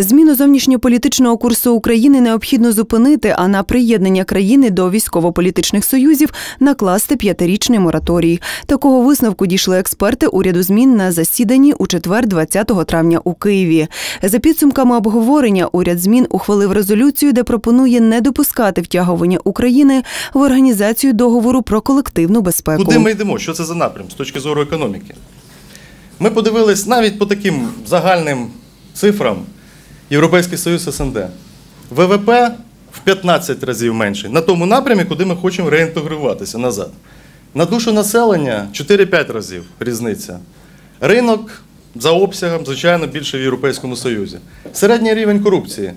Зміну зовнішньополітичного курсу України необхідно зупинити, а на приєднання країни до військово-політичних союзів накласти п'ятирічний мораторій. Такого висновку дійшли експерти уряду змін на засіданні у четвер, 20 травня у Києві. За підсумками обговорення, уряд змін ухвалив резолюцію, де пропонує не допускати втягування України в організацію договору про колективну безпеку. Куди ми йдемо? Що це за напрям з точки зору економіки? Ми подивились навіть по таким загальним цифрам Європейський Союз СНД. ВВП в 15 разів менший на тому напрямі, куди ми хочемо реінтегруватися назад. На душу населення 4-5 разів різниця. Ринок за обсягом, звичайно, більше в Європейському Союзі. Середній рівень корупції.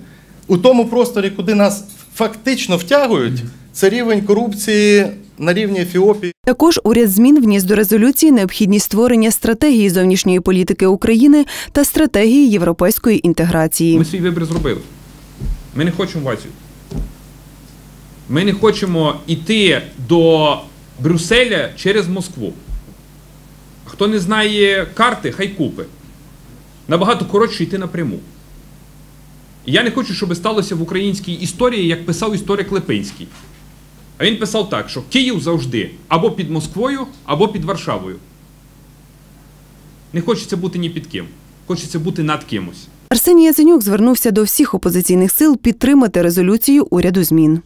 У тому просторі, куди нас фактично втягують, це рівень корупції на рівні Ефіопії. Також уряд змін вніс до резолюції необхідність створення стратегії зовнішньої політики України та стратегії європейської інтеграції. Ми свій вибір зробили. Ми не хочемо в Азію. Ми не хочемо йти до Брюсселя через Москву. Хто не знає карти, хай купи. Набагато коротше йти напряму. І я не хочу, щоб сталося в українській історії, як писав історик Липинський. А він писав так, що Київ завжди або під Москвою, або під Варшавою. Не хочеться бути ні під ким. Хочеться бути над кимось. Арсеній Яценюк звернувся до всіх опозиційних сил підтримати резолюцію уряду змін.